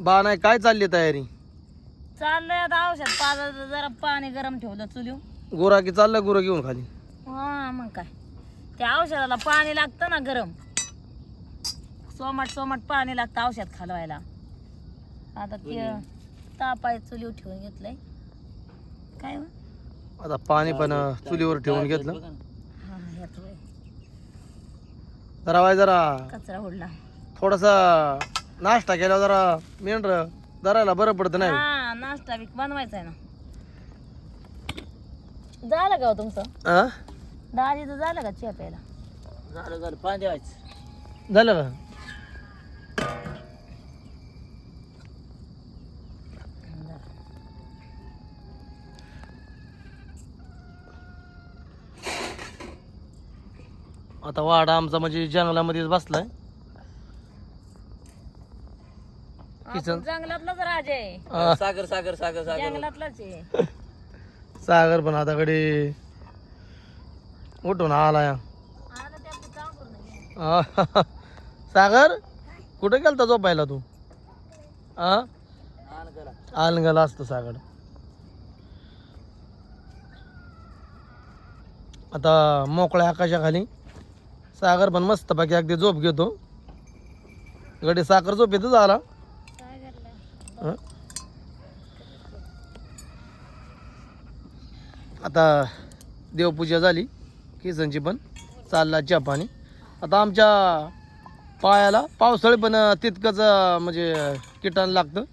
बा नाही काय चालली तयारी? चाललंय आता औषध पाजायचं जरा पाणी गरम ठेवलं चुलीव गोरा की चाललं गुरं घेऊन खाली? हा मग काय. त्या औषधाला पाणी लागतं ना गरम. सोमट सोमट पाणी लागतं औषध खालवायला. आता ते तापाय चुलीव ठेवून घेतलंय. काय हो? आता पाणी पण अं, चुलीवर ठेवून घेतलं. हा ह्यात होय. जरा जरा. कचरा उडला थोडासा नाश्ता केल्यावर जरा मेंढर धरायला बरं पडतं नाही. हा नाश्ता बी बनवायचा आहे ना. झालं का हो तुमचं? हा? दाजीचं झालं का चहा प्यायला? झालं झालं पाणी द्यायचं. झालं का? आता वाडा आमचा म्हणजे जंगलामध्येच बसलाय. किचन जंगलातलाच राजा आहे. सागर सागर सागर सागर. जंगलातलाच आहे. सागर पण आता कडे उठून आलाय आता त्यातलं काम करू नये. आ, सागर कुठे गेलता झोपायला तू? आ आण करा. आलंगाला असतो सागर. आता मोकळ्या आकाशाखाली सागर पण मस्त बाकी अगदी झोप घेतो. गडी साखर झोप येतच आला? आता देवपूजा झाली किसनची पण चालला चहा पाणी आता आमच्या पायाला पावसाळी पण तितकंच म्हणजे किटाण लागतं.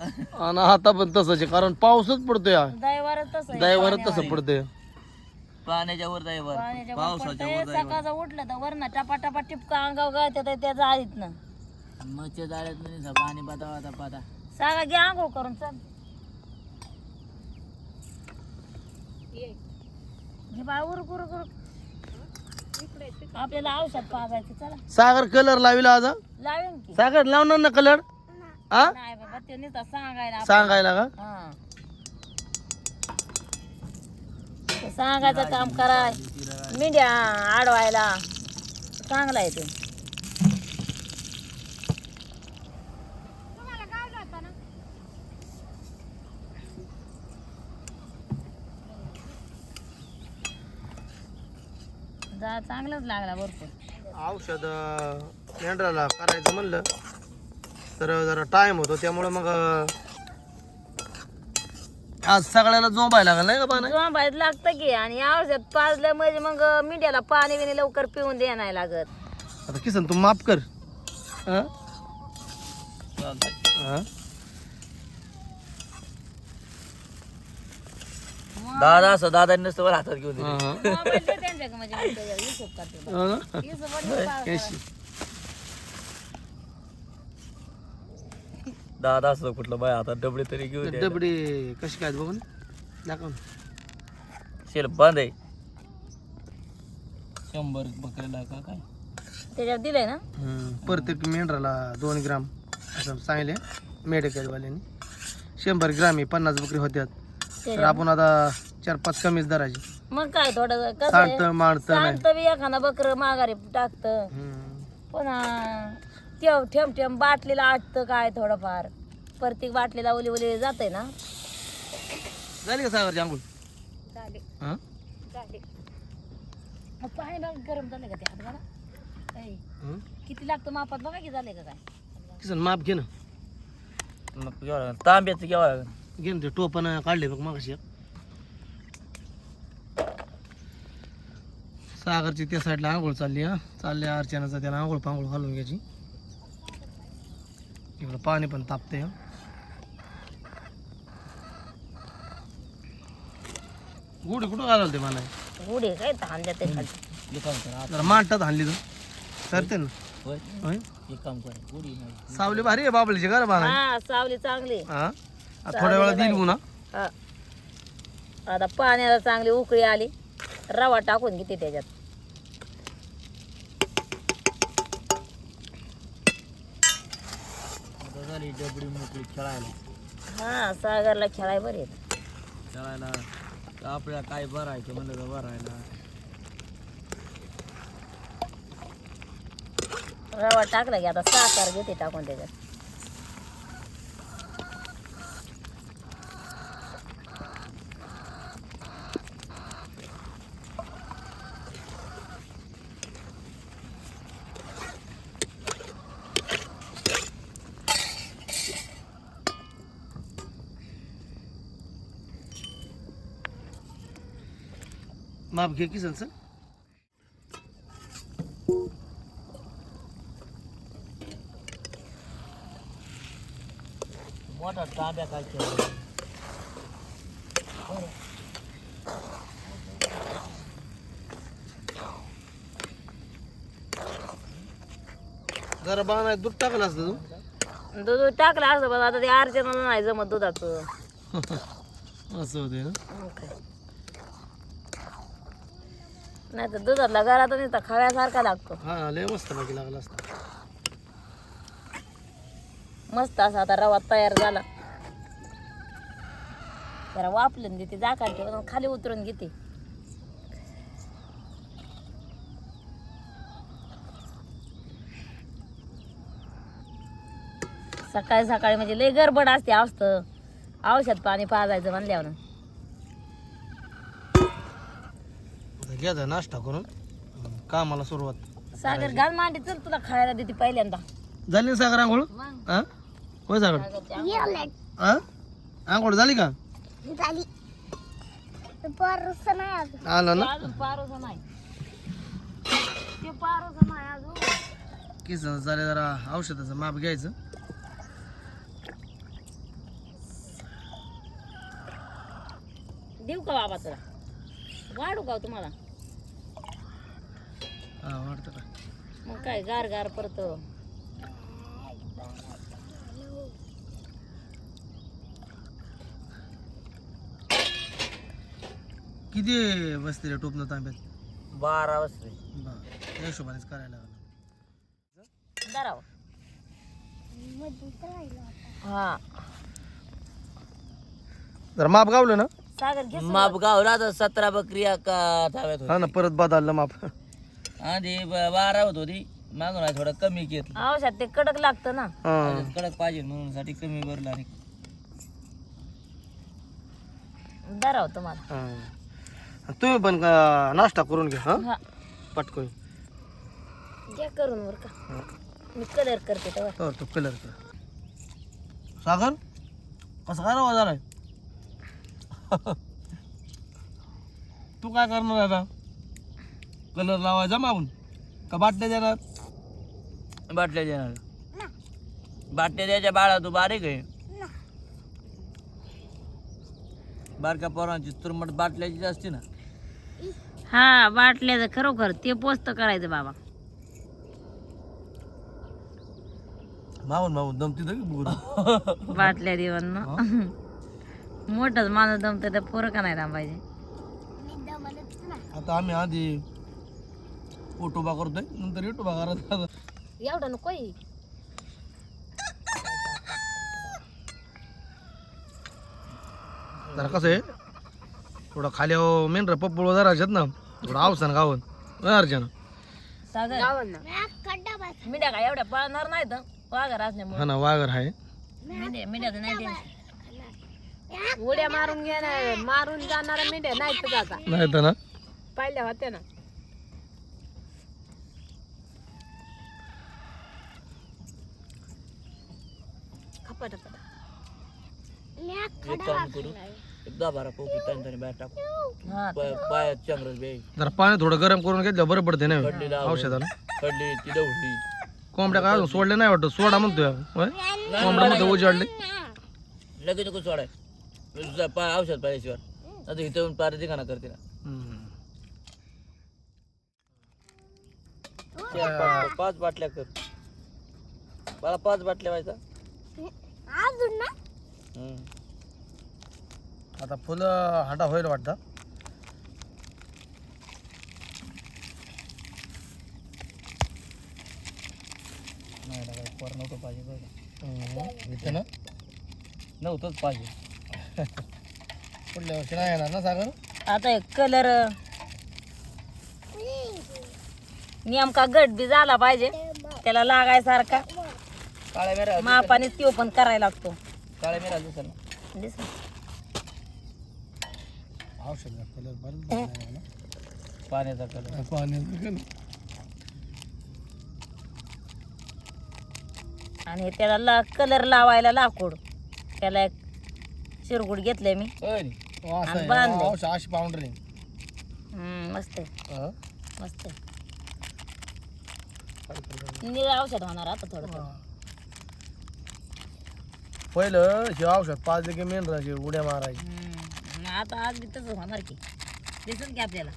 आणि आता पण तसंच आहे कारण पाऊसच पडतोय. दैवारच तसं पडतंय. पाण्याच्या वर वर पाण्याच्या वर पावसाच्या वर सकाळचं उठलं तर वरनं टपा टपा टिपका अंगाव गाळते तर त्या जाळीत ना मच्छर जाळ्यात नाही पाणी पाता पाता पाता सागा घे आंघोळ करून चल. ये. घे बाळ उरक उरक उरक. आपल्याला औषध पाजायचं चला. सागर कलर लाविला आज? लावेन की? सागर लावणार ना कलर हा? नाही बाबा ते नुसतं सांगायला. सांगायला का? हा. ते सांगायचं काम कराय. मिंड्या आडवायला. चांगला आहे ते जा चांगलाच लागला भरपूर. औषध मेंढराला करायचं म्हणलं तर जरा टाइम होतो त्यामुळं मग अं, आज सगळ्याला झोंबायला लागला नाही का पाणी? जोंबायला लागतं की आणि औषध पाजलं म्हणजे मग मिंड्याला पाणी बिणी लवकर पिऊन द्या नाही लागत. आता किसन तू माफ कर. हं? हं? दादा असं दादा नुसतं वर हातात घेऊन दिलं. हं. म्हणजे हो. दादा असं कुठलं बाय हातात डबडे तरी घेऊन तर डबडी कशी काय बघून दाखव ना. शेल बंद आहे शंभर बकरीला का काय त्याच्यावर दिलंय ना हं. प्रत्येक मेंढराला दोन ग्राम असं सांगितले मेडिकलवाल्यांनी शंभर ग्राम आहे पन्नास बकरी होत्यात तर. आपण आता चार पाच कमीच धरायची मग काय थोडं कसं आहे, सांडतं माणतं नाही शांत बी एखादा बकर माघारी टाकत हं. पुन्हा ठेव ठेम ठेम बाटलीला आटतं काय थोडंफार प्रत्येक बाटलीला ओली ओली जाते ना झाली का सागरची आंघोळ हं? पाणी गरम झालं का ते हं? किती लागतं मापात बघा की झाले का काय किसन माप घे ना. तांब्याचं घ्यावं लागेल. घे ना ते टोपण काढले बघ मागाशी. सागरची त्या साईडला आंघोळ चालली हा. चालली अर्चनाचा त्याला आंघोळ पांघोळ घालून घ्यायची. इकडं पाणी पण तापते हा. गुढी कुठं घालाल ते मला गुढे काय खाली. जरा मांडतात हाणली तर. करते ना. होय? होय? एक काम करा सावली भारी आहे बाबलीची घर हा सावली चांगली. हा? थोड्या वेळा दिल ना. हा. आता पाण्याला चांगली उकळी आली रवा टाकून घेते त्याच्यात. आता झाली डबडी मोकळी खेळायला. हा सागरला खेळाय बरे. खेळायला आपल्याला काय भरायचं म्हणलं तर भरायला. रवा टाकला की आता साखर घेते टाकून त्याच्यात. माप घे किसन सर मोठा तांब्या काय केलं जरा बाणा दूध टाकलं असतं तू दूध टाकलं असं पण आता ते अर्चनाला नाही जमत दुधाचं असं होते ना मग काय नाही तर दुधातला घरात नुसता खव्यासारखा लागतो. हा लय मस्त बाकी लागला असता. मस्त असा आता रवा तयार झाला. जरा वापरून देते जाकान ठेवून खाली उतरून घेते. सकाळी सकाळी म्हणजे लय गडबड असते औषध औषध पाणी पाजायचं म्हणल्यावर. घ्या नाश्ता करून. कामाला सुरुवात. सागर घाल मांडी चल तुला खायला देते पहिल्यांदा. झाली ना सागर आंघोळ? हा होय सागर. हा आंघोळ झाली का? आलं ना? अजून पारोसा नाही. ते पारोसा नाही अजून. किस झाले जरा औषधाचं माप घ्यायचं. देऊ का बाबा तुला? वाढू का हो तुम्हाला? का मग काय गार गार परत. किती बसते रे टोपनं तांब्यात? बारा वाजता बरं त्या हिशोबानेच करायला लागलं. दराव हा. जरा माप गावलं ना? सागर घे माप गावला तर सतरा बकरी का धाव्यात हा ना परत बदललं माप. आधी ब- बारा होत होती. मागून आहे थोडं कमी घेतलं. औषध ते कडक लागतं ना. हा. कडक पाहिजे म्हणून साठी कमी भरला रे दराव तुम्हाला. हा. तुम्ही पण का नाश्ता करून घ्या हा? हा. पटकन. घ्या करून बर का. मी कलर करते तेव्हा. तर तो कलर कर. सागर कसं काय आलाय? तू काय करणार आता? कलर लावायचा मागून. का बाटल्या देणार? बाटल्या देणार. बाटल्या द्यायच्या बाळा तू बारीक आहे. बारक्या पोरांची तुरमट बाटल्याची असते ना. हा बाटल्याचं खरोखर ते पोस्त करायचं बाबा. मागून मागून दमती बाटल्या देऊन ना. मोठच माणूस दमतं तर पोरं का नाही थांबायचे? आता आम्ही आधी उठोबा करतोय. नंतर युटोबा करत एवढं नको जरा कसं आहे? थोडं खाली मेंढर पप्पळ जरा आहेत ना. थोडं आवसान गावन अर्जन सागर. मिड्या का एवढ्या पळणार नाही तर वाघर असल्यामुळे. हा ना वागर आहे. मिड्या मिड्याचं नाही टेन्शन उड्या मारून घेणार मारून जाणारा मेंढ्या नाही तर जाता नाही तर ना. पाहिल्या होत्या ना. खपाट एक काम करू. एकदा बारा पोपी तंतरी बाहेर टाकू. हा पाय- पायात चंद्रच बे. जरा पाणी थोडं गरम करून घेतलं बरं पडते ना कडली ती कोंबड्या काय अजून सोडले नाही वाटतं? सोडा म्हणतोय होय? कोंबड्या मध्ये उजाडले. लगेच नको सोडाय. तुझा पाय औषध पाहिल्याशिवाय. आता इथं येऊन पार दिखाना करते ना. त्या पाच बाटल्या कर. मला पाच बाटल्या व्हायचा. हम्म. आता फुलं हाडा होईल वाटतं. नाही ना, काही पोर नव्हतं पाहिजे बरं. का. इथे ना? नव्हतंच पाहिजे. पुढल्या वर्षी नाही येणार ना सागर? आता एक कलर नेमका गट बी झाला पाहिजे. त्याला लागायसारखा. काळ्या मेरा मापाने तो पण करायला लागतो. काळ्या मेरा दिसेल ना. दिसलं? औषध कलर बरं पाण्याचा कलर. पाण्याचं आणि त्याला ला कलर लावायला लाकूड. त्याला एक चिरगुड घेतलंय मी. होय. आणि हम्म, मस्त आहे. हा? मस्त आहे. निळं औषध होणार आता थोडं थोडं. पहिलं हे औषध पाजले की मेंढराची उड्या मारायची. हम्म, आता आज बी तसंच होणार की. दिसून की आपल्याला?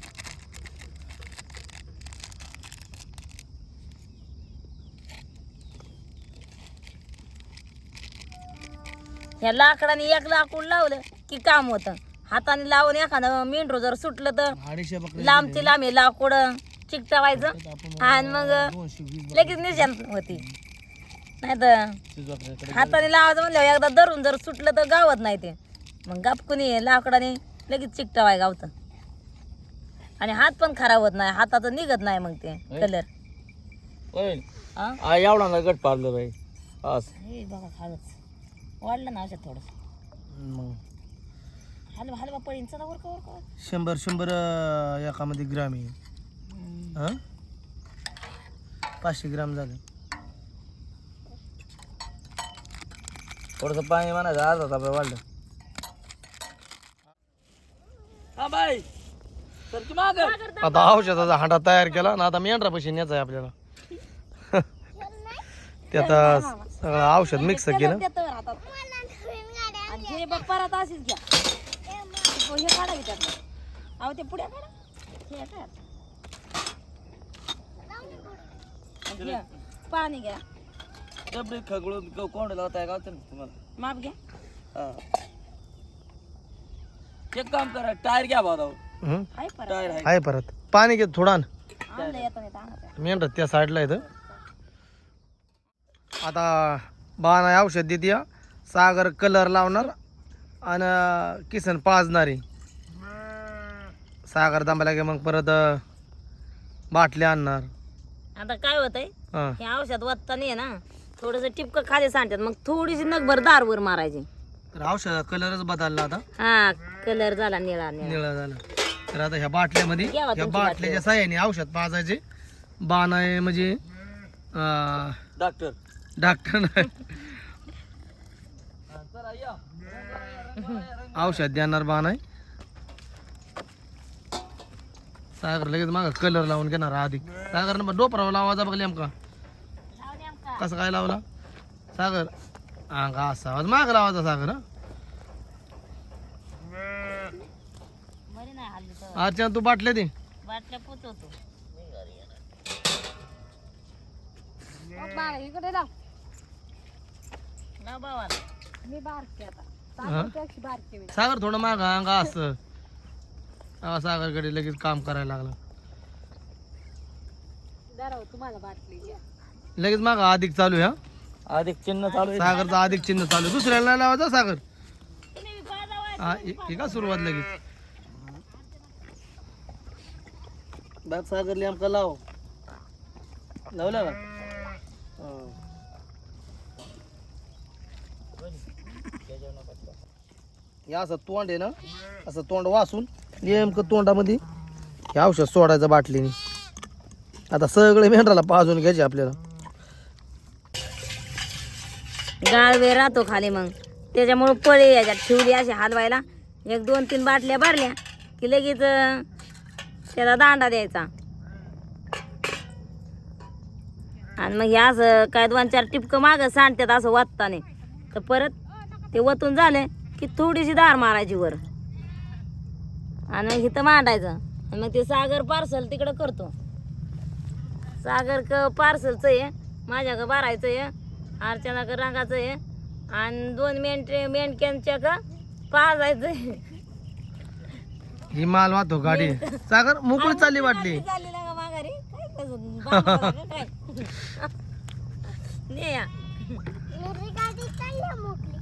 ह्या लाकडाने एक लाकूड लावलं की काम होतं. हाताने लावून एखादं मेंढरू जर सुटलं तर अडीचशे लांबची लांब हे लाकूड चिकटावायचं आणि मग दोनशे वीस लगेच निशाण होती. नाही तर हाताने लावायचं म्हणल्यावर एकदा धरून जर सुटलं तर गावत नाही ते. मग गापकुनी लाकडाने लगेच चिकटावाय गावतं आणि हात पण खराब होत नाही हाताचं निघत नाही मग ते कलर. हा एवढा ना गट पाडलं बाई. असं हे बघा खालच. वाढलं ना औषध थोडं मग. हलवा हलवा पळीन. चला वर का वर का वर. शंभर शंभर अं, एकामध्ये ग्राम. हा? पाचशे ग्राम झाले. थोडस पाणी म्हणायचं अर्धा तापा वाढलं. हा बाई माग. आता औषधाचा हांडा तयार केला ना आता मेंढरा पैसे न्यायचा आहे आपल्याला. ते आता सगळं औषध मिक्स केलं देतो. आणि हे बघ परत अशीच घ्या. हे हे काढा की त्यातलं. अहो ते पुढे काढा. हे काय आणि घ्या. पाणी घ्या. डबडी खगळून क- कोंड लावताय गावचं ना तुम्हाला? माप घ्या. हा. एक काम करा टायर घ्या भाऊ हं? आहे परत. टायर आहे. आहे परत. पाणी घे थोडा आण. आणलं येतं नाही तर त्या साईडला येतं. आता बाणा औषध देते या. सागर कलर लावणार आणि किसन पाजणारी. सागर दांबायला की मग परत अं, बाटल्या आणणार. आता काय होतंय? हां. हे औषध वाचताना आहे ना. थोडस टिपकं खाली सांगतात मग थोडीशी नगभर दारवर मारायची. तर औषध कलरच बदलला आता. हा कलर झाला निळा निळा. निळा झाला. तर आता ह्या बाटल्यामध्ये घ्यावा या तुमची बाटल्याच्या साह्याने औषध पाजायचे बाण आहे म्हणजे अं, डॉक्टर डॉक्टर नाही. औषध देणार बाण आहे. सागर लगेच माग कलर लावून घेणार आधी. सागर डोपरावा लावायचा बघ नेमका. कसं काय लावला? सागर. हा का असा माग लावायचा सागर हा. अर्चना तू बाटल्या दे. बाटल्या पोचवतो बाळा, इकडे लाव ना बाबाला मी बारकी आता? त्याची बारकी मी सागर थोडं माग अंगा असं. हा, सागरकडे लगेच काम करायला लागलं. जरा हो, तुम्हाला बाटली घ्या. लगेच माग अधिक चालू आहे हा? अधिक चिन्ह चालू आहे. सागरचा अधिक चिन्ह चालू आहे. दुसऱ्याला लावायचा सागर? हा हे हे का सुरुवात लगेच? बाग सागर नेमका लाव. लावला का? हे. असं तोंड आहे ना असं तोंड वासून नेमकं तोंडामध्ये हे औषध सोडायचं बाटलीने. आता सगळे मेंढराला पाजून घ्यायचे आपल्याला. गाळवे राहतो खाली मग. त्याच्यामुळं पळी याच्यात ठेवली अशी हलवायला एक दोन तीन बाटल्या भरल्या की लगेच त्याला दांडा द्यायचा. आणि मग हे असं काय दोन चार टिपकं मागं सांडतात असं वाचताने तर परत ते वतून झालं की थोडीशी धार मारायची वर. आणि इथं मांडायचं. आणि मग ते सागर पार्सल तिकडं करतो. सागर क पार्सलचं आहे माझ्या क बारायचं आहे. अर्चना क रंगाचं आहे आणि दोन मेंढे मेंढक्यांच्या का पाजायचं आहे ही माल वाहतो गाडी. सागर मोकळी चालली बाटली चालली ना का माघारी. काय तसं बांधावं का काय? ने या.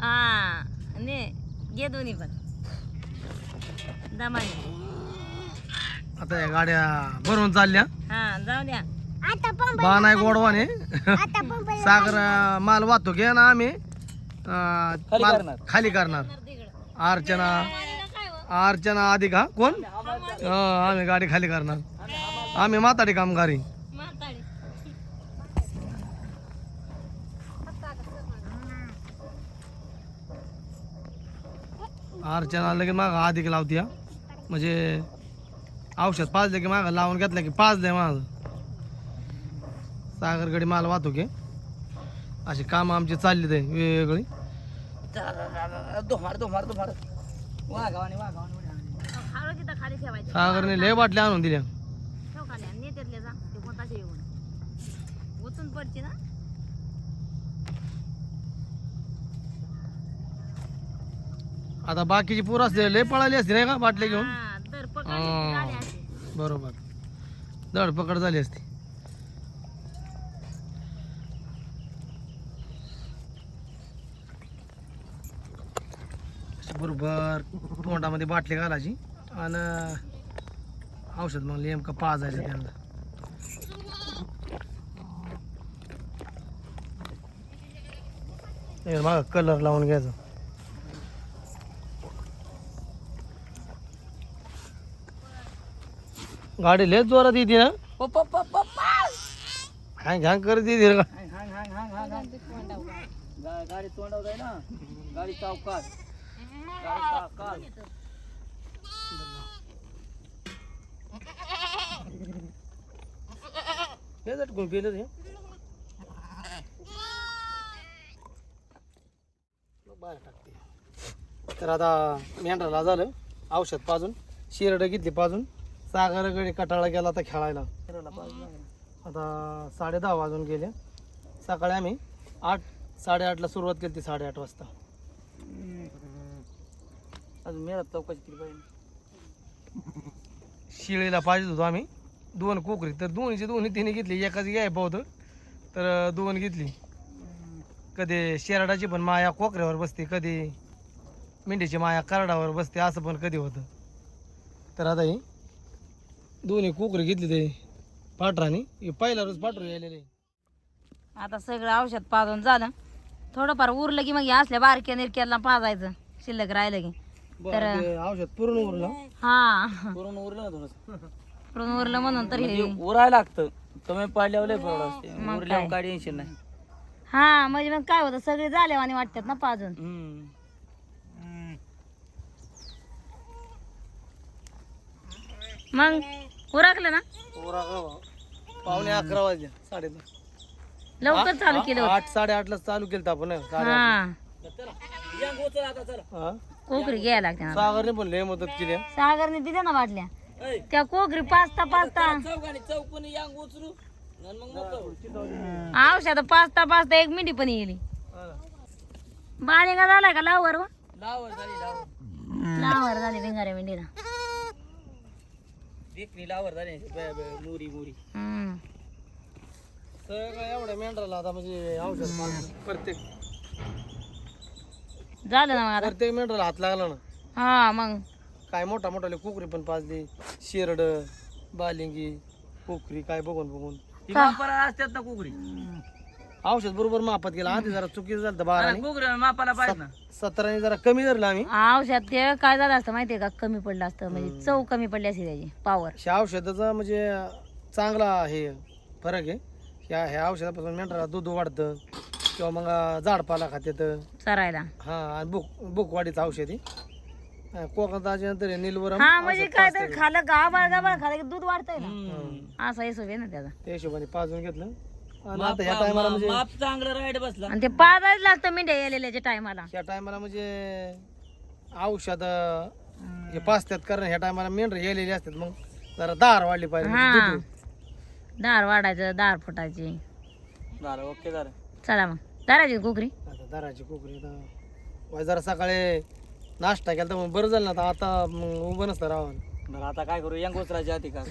हा ने घे दोन्ही पण. दमाने. आता या गाड्या भरून चालल्या. हा जाऊ द्या बा नाही गोडवाने. सागर अं, माल वाहतो घे ना आम्ही? अं, माल करणार. खाली करणार. अर्चना अर्चना अधिक हा कोण? हं, आम्ही गाडी खाली करणार. आम्ही माताडी कामगारी. अर्चना लगेच माग अधिक लावती हा. म्हणजे औषध पाजलं की मागं लावून घेतलं की पाजलंय माझं सागरगडी माल वाहतूक आहे अशी कामं आमची चालली ते वेगवेगळी. धुमार धुमार धुमार. वाघावाने वाघावाने हळू तिथं खाली ठेवायचं. सागरने लय बाटल्या आणून दिल्या. ठेव खाली आणि नेत्यातले जा. ते कोणताचे येऊन. उचून पडची ना. आता बाकीची पोरं असते लय पळाली असते नाही का बाटल्या घेऊन? हा दर हा. असे बरोबर. धडपकड झाली असती. बरोबर तोंडामध्ये बाटली घालायची. आणि औषध मग नेमकं पाजायचं त्यांना. मग कलर लावून घ्यायचा. गाडी लय जोरात येते ना हँग हँग करत येते गाडी तोंडावर आहे ना. गाडी चौकात बाहेर टाकते. तर आता मेंढराला झालं औषध पाजून शिरड घेतली पाजून सागरकडे कटाळा गेला आता खेळायला. आता साडे दहा वाजून गेले. सकाळी आम्ही आठ साडेआठला सुरुवात केली ती साडेआठ वाजता. अजून मेरा चौकशी केली पाहिजे. शिळीला पाहिजे होतो आम्ही. दोन कोकरी तर दोन्हीची दोन्ही तिने घेतली. एकाच घ्यायला होतं तर दोन घेतली. कधी शेरडाची पण माया कोकऱ्यावर बसते. कधी मेंढीची माया करडावर बसते. असं पण कधी होतं. तर आता ही दोन्ही कोकरी घेतली ते पाटरानी. हे पहिला रोज पाठवून यायलेले. आता सगळं औषध पाजून झालं. थोडंफार उरलं की मग हे असल्या बारक्या निरक्याला पाजायचं. शिल्लक राहिलं की. तर औषध पूर्ण उरलं. हा. उरलं ना थोडंसं. पुरून उरलं म्हणून तर हे म्हणजे उरायला लागतं. कमी पाडल्यावर लय परवड असते. मग उरल्यावर काय? टेन्शन नाही. हा म्हणजे मग काय होतं? सगळे झाल्यावानी वाटतात ना पाजून हम्म. मग उरकलं ना? पावणे अकरा वाजले साडे लवकर चालू केलं होतं. आठ साडेआठला. चालू. केलं होतं आपण हा हा? कोकरी घ्यायला लागते ना. सागरने पण लय मदत केली हा. सागरने दिल्या ना बाटल्या ऐ, त्या कोकरी पाचता पाचता. औषध पाचता पाचता एक मिनिट पण येईल बालिंगा झालाय का लावर व? लावर झाली लावर लावर झाली भिंगाऱ्या मेंढीला झाली हम्म. सगळं एवढ्या मेंढराला आता म्हणजे औषध. प्रत्येक झालं ना मग आता. प्रत्येक मेंढराला हात लागला ना. हा मग. काय मोठा मोठाले कुकरी पण पाजली. शेरड बालिंगी कुकरी काय बघून बघून. ती मापाला असतात ना कुकरी. औषध बरोबर मापात गेला. आधी जरा चुकीचं झालं बारा कुकरी मापाला पाहिजे ना. सतराने जरा कमी धरलं आम्ही. औषध ते काय झालं असतं माहितीये का? कमी पडलं असतं. म्हणजे चव कमी पडली असते त्याची पावर ह्या औषधाचा म्हणजे चांगला हे फरक आहे. ह्या ह्या औषधापासून मेंढराला दूध वाढतं. किंवा मग झाडपाला खात्यात. चरायला. हा आणि बुक बुकवाडीचं औषध आहे. कोकणात आल्यानंतर हे निलवरम. हा म्हणजे काय तर खाल्लं गाबाळ गाबाळ खाल्लं की दूध वाढतंय ना. असा हिशोब आहे ना त्याचा. त्या हिशोबाने पाजून घेतलं. आणि आता ह्या टायमाला म्हणजे माप चांगलं राईड बसला. आणि ते पाजायला लागतं मेंढ्या येलेल्याच्या टायमाला. ह्या टायमाला म्हणजे औषध हे पाचत्यात कारण ह्या टायमाला मेंढर गेलेली असतात. मग जरा दार वाढली पाहिजे हा. म्हणजे दूध. दार वाढायचं दार फुटायची. झालं ओके झालं चला मग. दाराची कोकरी आता दाराची कोकरी आता जरा सकाळी नाश्ता केला तर मग बरं झालं ना आता. आता मग उभं नसतं रावण बरं आता काय करू? यांग उचलायची आधी का?